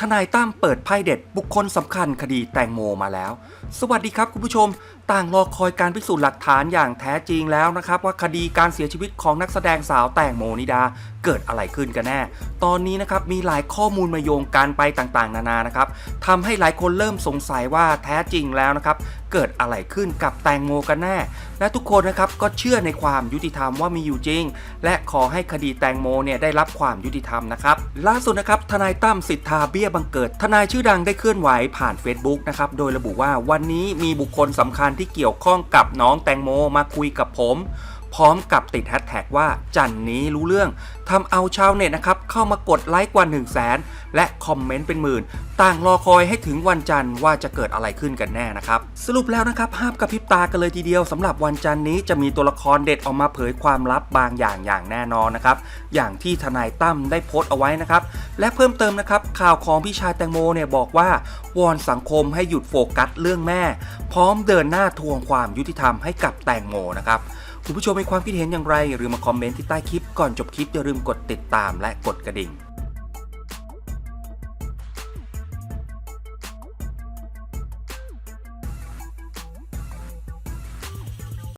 ทนายตั้มเปิดไพ่เด็ดบุคคลสำคัญคดีแตงโมมาแล้ว สวัสดีครับคุณผู้ชม ต่างรอคอยการพิสูจน์หลักฐานอย่างแท้จริงแล้วนะครับว่าคดีการเสียชีวิตของนักแสดงสาวแตงโมนิดาเกิดอะไรขึ้นกันแน่ ตอนนี้นะครับมีหลายข้อมูลมาโยงกันไปต่างๆ นานานะครับทำให้หลายคนเริ่มสงสัยว่าแท้จริงแล้วนะครับเกิดอะไรขึ้นกับแตงโมกันแน่ และทุกคนนะครับก็เชื่อในความยุติธรรมว่ามีอยู่จริง และขอให้คดีแตงโมเนี่ยได้รับความยุติธรรมนะครับล่าสุดนะครับทนายตั้มสิทธาเบี้ยบังเกิด ทนายชื่อดังได้เคลื่อนไหวผ่าน Facebook นะครับ โดยระบุว่าวันนี้มีบุคคลสำคัญที่เกี่ยวข้องกับน้องแตงโมมาคุยกับผม พร้อมกับติดแฮชแท็กว่าจันนี้รู้เรื่อง ทำเอาชาวเน็ตนะครับเข้ามากดไลค์กว่า 1 0 0 0 0แสนและคอมเมนต์เป็นหมื่น ต่างรอคอยให้ถึงวันจันทร์ว่าจะเกิดอะไรขึ้นกันแน่นะครับ สรุปแล้วนะครับห้ามกระพริบตากันเลยทีเดียวสำหรับวันจันทร์นี้จะมีตัวละครเด็ดออกมาเผยความลับบางอย่างอย่างแน่นอนนะครับ อย่างที่ทนายตั้มได้โพสต์เอาไว้นะครับ และเพิ่มเติมนะครับข่าวของพี่ชายแตงโมเนี่ยบอกว่าวอนสังคมให้หยุดโฟกัสเรื่องแม่ พร้อมเดินหน้าทวงความยุติธรรมให้กับแตงโมนะครับคุณผู้ชมมีความคิดเห็นอย่างไรหรือมาคอมเมนต์ที่ใต้คลิปก่อนจบคลิปอย่าลืมมกดติดตามและกดกระดิ่ง